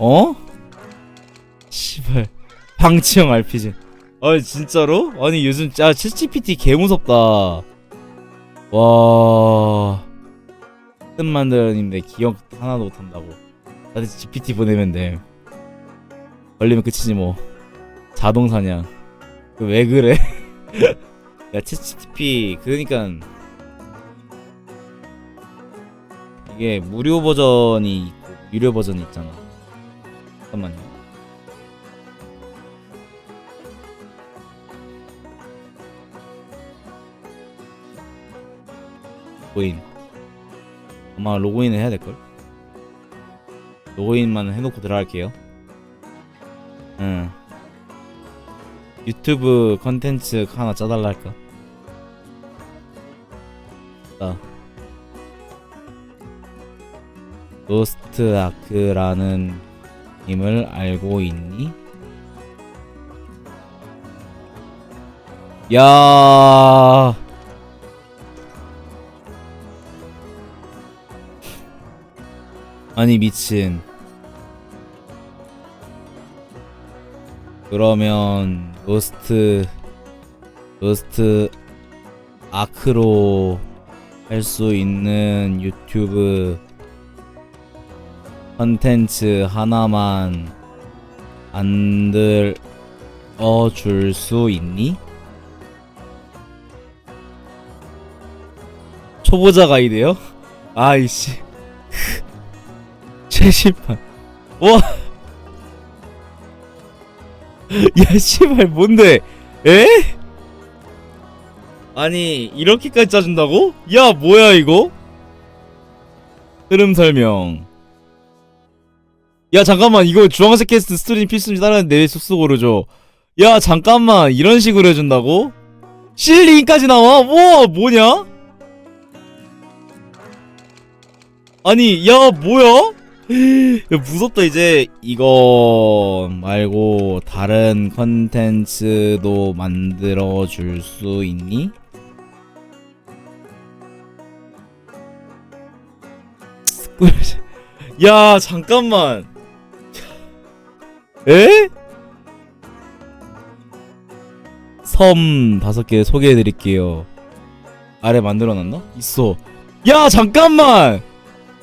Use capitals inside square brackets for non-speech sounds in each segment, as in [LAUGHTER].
어? 씨발. 방치형 RPG 아 진짜로? 아니 요즘 아 챗GPT 개 무섭다. 와. 뜻 만들어님데 기억 하나도 못한다고. 나한테 GPT 보내면 돼. 걸리면 끝이지 뭐. 자동 사냥. 그왜 그래? [LAUGHS] 야 챗GPT 그러니까 이게 무료 버전이 있고 유료 버전이 있잖아 잠깐만요. 로그인. 아마 로그인을 해야 될걸? 로그인만 해놓고 들어갈게요. 응. 유튜브 컨텐츠 하나 짜달라 할까? 자. 로스트 아크라는 님을 알고 있니? 야 아니 미친 그러면 로스트 로스트 아크로 할 수 있는 유튜브 컨텐츠 하나만 만들어 줄 수 있니? 초보자 가이드요? 아이씨 [LAUGHS] 최신판 와 [LAUGHS] 야, 씨발, 뭔데? 에? 아니, 이렇게까지 짜준다고? 야, 뭐야, 이거? 흐름 설명. 야, 잠깐만, 이거 주황색 캐스트 스트림 필수인지 따르는데 왜 쑥쑥 오르죠? 야, 잠깐만, 이런 식으로 해준다고? 실링까지 나와? 와, 뭐냐? 아니, 야, 뭐야? 야, 무섭다 이제 이거 말고 다른 컨텐츠도 만들어 줄 수 있니? [LAUGHS] 야 잠깐만 에? 섬 다섯 개 소개해 드릴게요 아래 만들어 놨나? 있어 야 잠깐만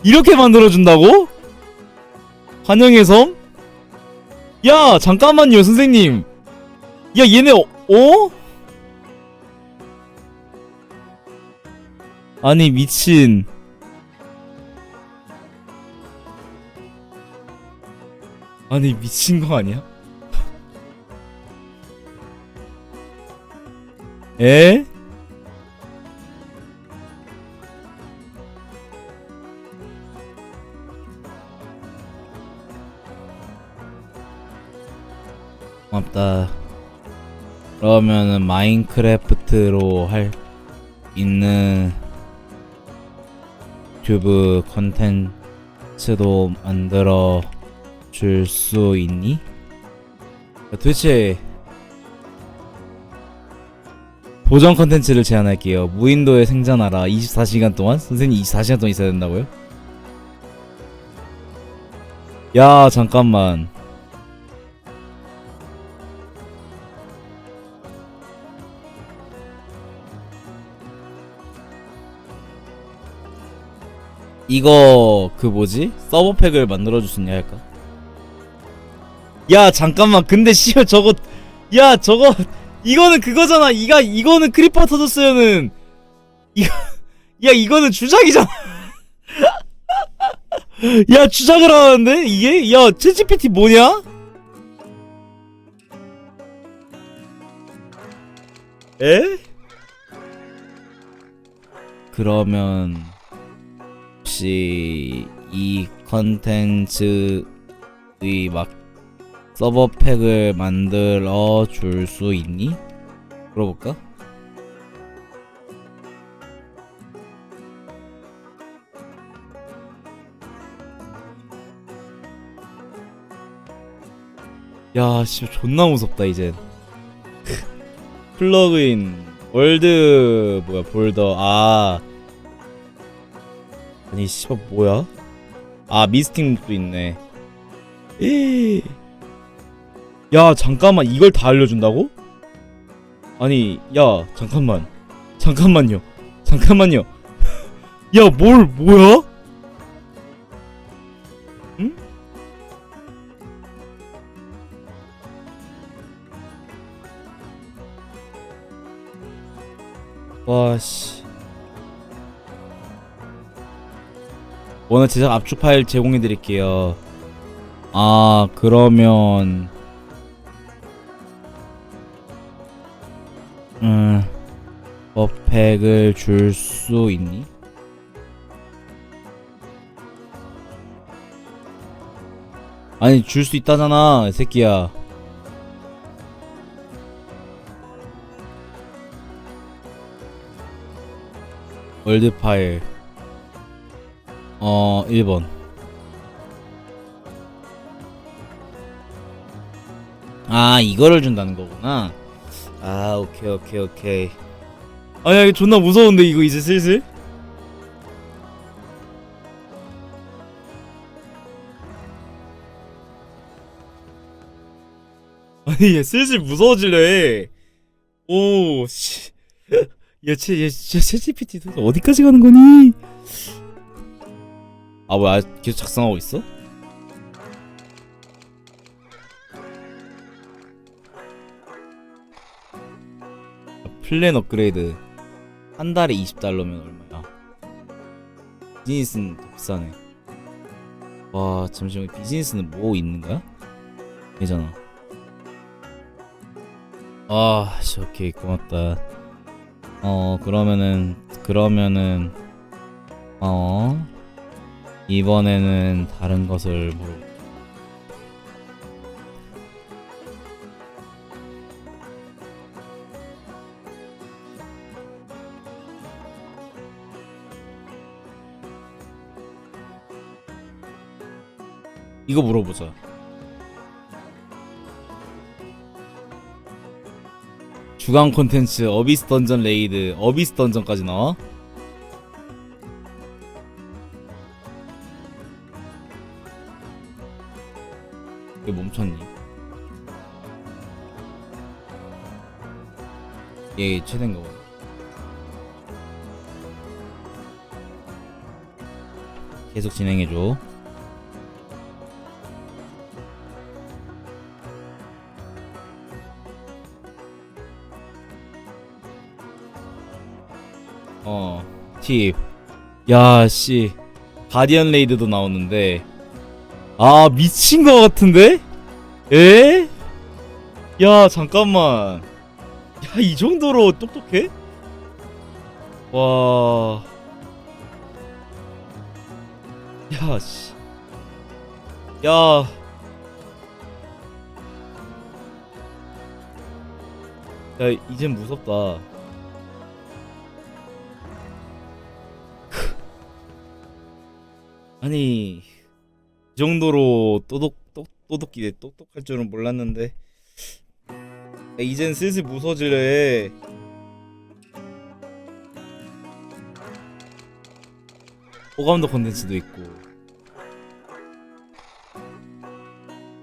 이렇게 만들어 준다고? 환영의 섬? 야 잠깐만요 선생님 야 얘네 어? 어? 아니 미친 아니 미친 거 아니야? [LAUGHS] 에? 고맙다. 그러면은 마인크래프트로 할 있는 유튜브 컨텐츠도 만들어 줄 수 있니? 야, 도대체 보정 컨텐츠를 제안할게요. 무인도에 생존하라. 24시간 동안? 선생님 24시간 동안 있어야 된다고요? 야, 잠깐만. 이거 그 뭐지? 서버팩을 만들어 줄 수 있냐 할까? 야 잠깐만. 근데 씨발 저거 야 저거 이거는 그거잖아. 이가 이거는 크리퍼 터졌으면은 이거 [LAUGHS] 야 이거는 주작이잖아. [LAUGHS] 야 주작을 하는데? 이게? 야 챗GPT 뭐냐? 에? 그러면 혹시 이 컨텐츠의 막 서버 팩을 만들어 줄 수 있니? 물어볼까? 야, 씨, 존나 무섭다 이제. 플러그인 월드 뭐야 볼더 아 아니 씨발 뭐야? 아 미스팅도 있네. 에이. 야 잠깐만 이걸 다 알려준다고? 아니 야 잠깐만 잠깐만요 잠깐만요 [LAUGHS] 야 뭘 뭐야? 응? 와씨 오늘 제작 압축 파일 제공해 드릴게요 아 그러면 음 버팩을 줄 수 있니? 아니 줄 수 있다잖아 이 새끼야. 월드 파일. 어 1번. 아 이거를 준다는 거구나 아 오케이 오케이 오케이. 아야 이거 존나 무서운데 이거 이제 슬슬? [LAUGHS] 아니 얘 슬슬 무서워질려 해오씨. 얘쟤얘 [LAUGHS] 얘, 챗GPT 도대체 어디까지 가는 거니? 아 뭐야 계속 작성하고 있어? 플랜 업그레이드 한 달에 20달러면 얼마야? 비즈니스는 더 비싸네. 와 잠시만 비즈니스는 뭐 있는 거야? 되잖아. 아, 씨, 오케이 고맙다. 어 그러면은 그러면은 어 이번에는 다른 것을 물어. 이거 물어보자. 주간 콘텐츠 어비스 던전 레이드 어비스 던전까지 나와? 왜 멈췄니? 얘 최대인가 봐. 계속 진행해줘. 어, 팁. 야, 씨. 가디언 레이드도 나오는데. 아, 미친 거 같은데? 에? 야, 잠깐만. 야, 이 정도로 똑똑해? 와. 야, 씨. 야. 야, 이젠 무섭다. 아니 이 정도로 또독 똑 또독기 똑똑할 줄은 몰랐는데 야, 이젠 슬슬 해. 호감도 콘텐츠도 있고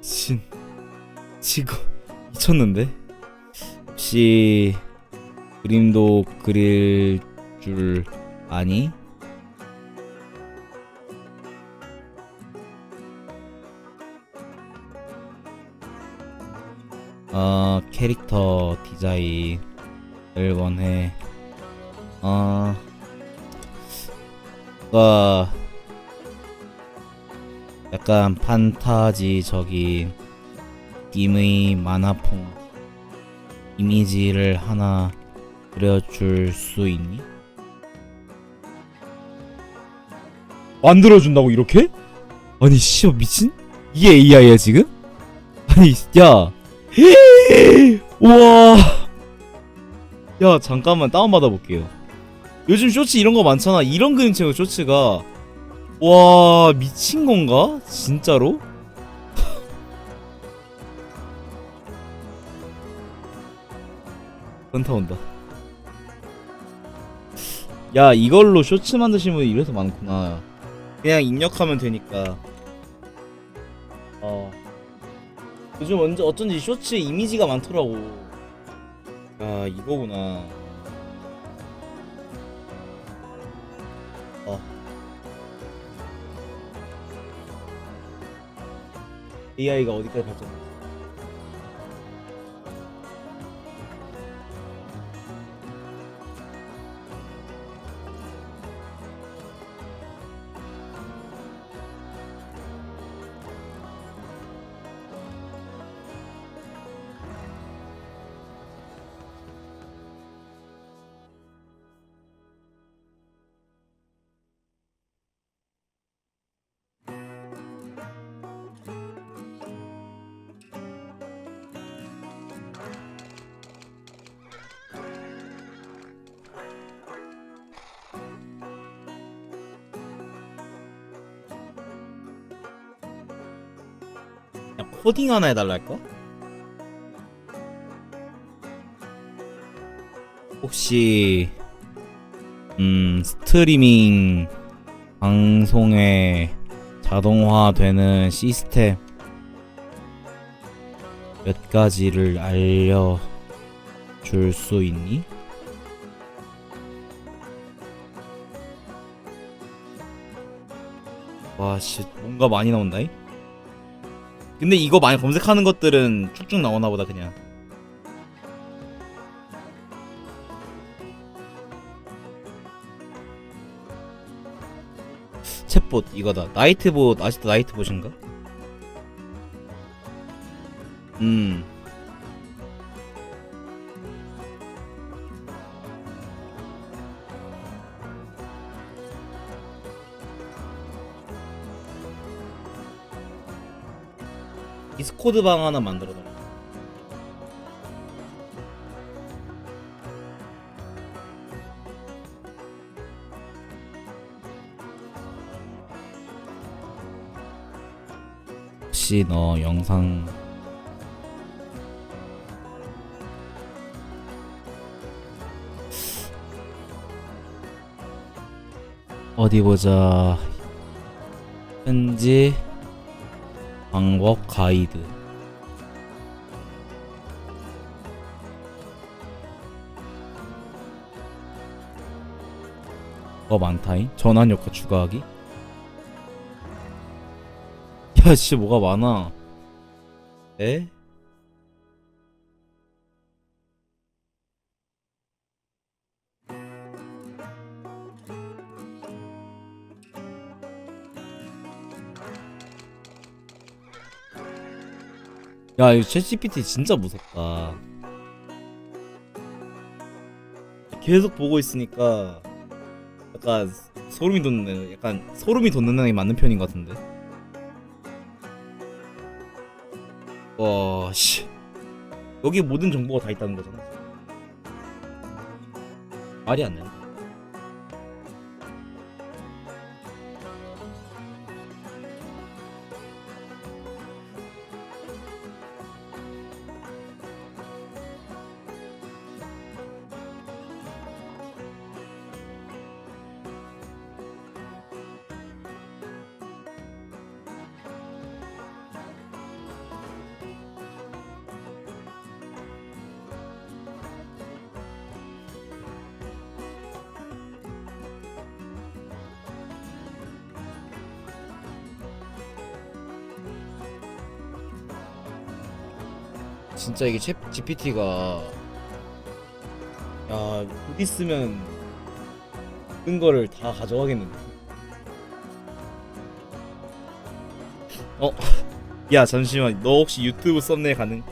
진 지거 미쳤는데 혹시 그림도 그릴 줄 아니? 캐릭터 디자인을 원해 어 어, 약간 판타지적인 느낌의 만화풍 이미지를 하나 그려줄 수 있니? 만들어준다고 이렇게? 아니 씨 미친? 이게 AI야 지금? 아니 야 [LAUGHS] 우와. 야 잠깐만 다운받아 볼게요. 요즘 쇼츠 이런 거 많잖아. 이런 그림체가 쇼츠가. 와 미친 건가? 진짜로? [LAUGHS] 현타 온다. 야 이걸로 쇼츠 만드시는 분이 이래서 많구나. 그냥 입력하면 되니까. 어 요즘 언제 어쩐지 쇼츠에 이미지가 많더라고. 아 이거구나. 어. AI가 어디까지 발전 그냥 코딩 하나 해달랄까? 혹시 음 스트리밍 방송에 자동화되는 시스템 몇 가지를 알려 줄 수 있니? 와 씨 뭔가 많이 나온다잉? 근데 이거 많이 검색하는 것들은 쭉쭉 나오나 보다 그냥. 챗봇 이거다. 나이트봇 아직도 나이트봇인가? 음 디스코드 방 하나 만들어달라. 혹시 너 영상 어디 보자. 현지 방법 가이드. 어 많다잉. 전환 효과 추가하기? 야씨 뭐가 많아. 에? 야, 이거 챗GPT 진짜 무섭다. 계속 보고 있으니까 약간 소름이 돋는, 약간 소름이 돋는 게 맞는 편인 것 같은데. 와, 씨. 여기 모든 정보가 다 있다는 거잖아. 말이 안 된다. 진짜 이게 챗 GPT가 야, 곧 있으면 모든 거를 다 가져가겠는데. 어? [LAUGHS] 야, 잠시만. 너 혹시 유튜브 썸네일 가능?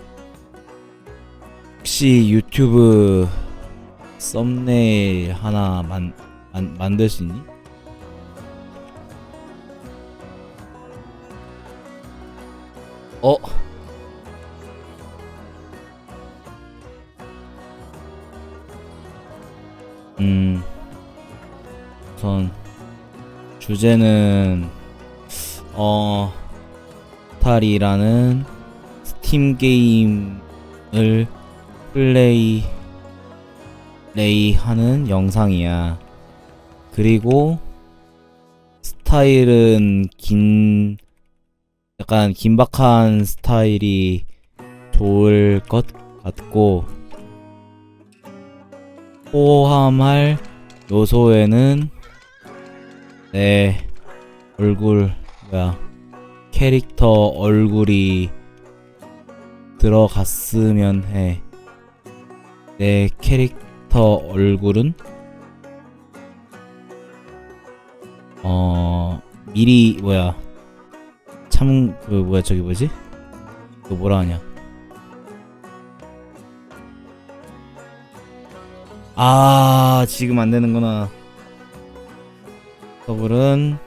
혹시 유튜브 썸네일 하나 만, 만 만들 수 있니? 주제는 어 탈이라는 스팀 게임을 플레이 레이하는 영상이야. 그리고 스타일은 긴 약간 긴박한 스타일이 좋을 것 같고 포함할 요소에는 내 얼굴 뭐야 캐릭터 얼굴이 들어갔으면 해. 내 캐릭터 얼굴은? 어 미리 뭐야 참 그 뭐야 저기 뭐지? 그 뭐라 하냐? 아 지금 안 되는구나 더블은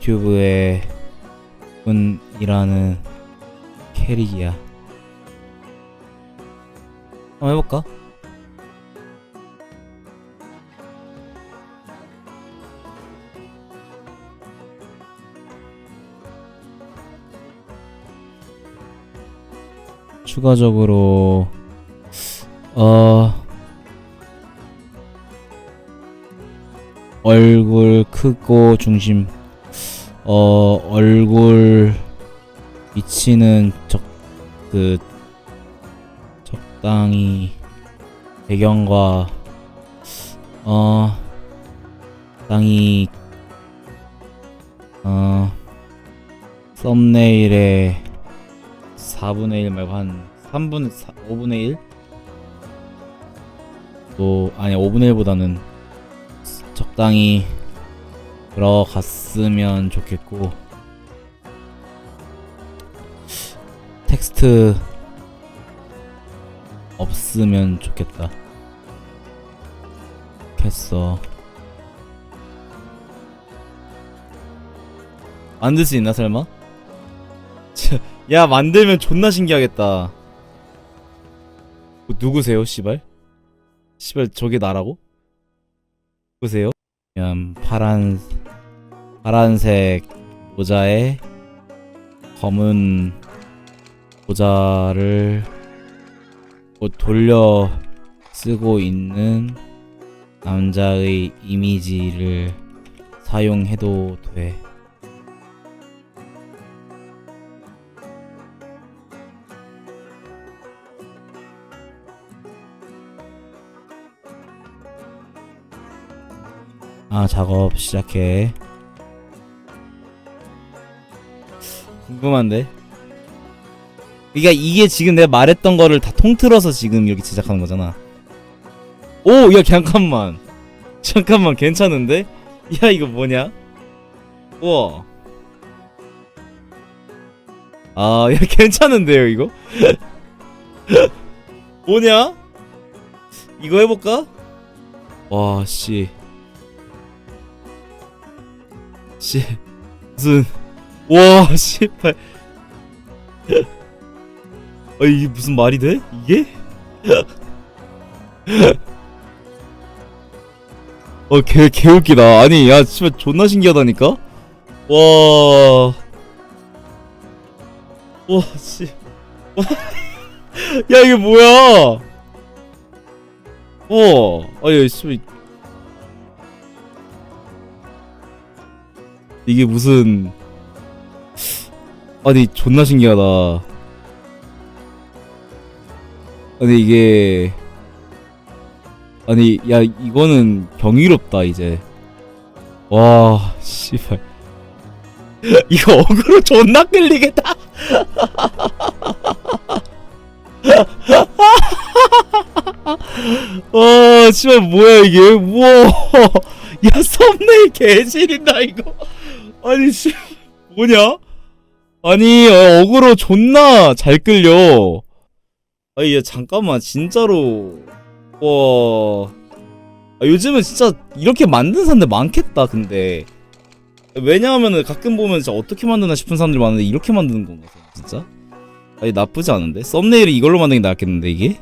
튜브의 분이라는 캐릭이야 한번 해볼까? 추가적으로 어 얼굴 크고 중심 어 얼굴 위치는 적 그 적당히 배경과 어 적당히 어 썸네일에 4분의 1 말고 한 3분 4, 5분의 1? 또 아니 5분의 1보다는 적당히 들어갔으면 좋겠고 텍스트 없으면 좋겠다. 했어. 만들 수 있나 설마? 차, 야 만들면 존나 신기하겠다. 어, 누구세요, 씨발? 씨발 저게 나라고? 누구세요? 파란 파란색 모자에 검은 모자를 뭐 돌려 쓰고 있는 남자의 이미지를 사용해도 돼. 아, 작업 시작해. 궁금한데? 그러니까 이게 지금 내가 말했던 거를 다 통틀어서 지금 이렇게 제작하는 거잖아. 오, 야 잠깐만. 잠깐만 괜찮은데? 야 이거 뭐냐? 우와. 아, 야 [LAUGHS] 괜찮은데요 이거? [LAUGHS] 뭐냐? 이거 해볼까? 와, 씨. 씨. 무슨. 와, 씨발. 아 이게 무슨 말이 돼? 이게? 어, 개, 개 웃기다. 아니, 야, 씨발, 존나 신기하다니까? 와. 와, 씨. 와. 야, 이게 뭐야? 와. 아, 야, 씨 이게 무슨. 아니, 존나 신기하다. 아니 이게 아니 야 이거는 경이롭다 이제. 와 씨발. [LAUGHS] 이거 어그로 존나 끌리겠다. 와 [LAUGHS] 씨발 뭐야 이게? 우와. [LAUGHS] 야 썸네일 개질인다 이거 아니 씨 뭐냐? 아니 어, 어그로 존나 잘 끌려. 아니 야 잠깐만 진짜로. 와. 아, 요즘은 진짜 이렇게 만드는 사람들 많겠다 근데. 왜냐하면은 가끔 보면 진짜 어떻게 만드나 싶은 사람들이 많은데 이렇게 만드는 건가 진짜? 아니 나쁘지 않은데? 썸네일이 이걸로 만드는 게 낫겠는데 이게?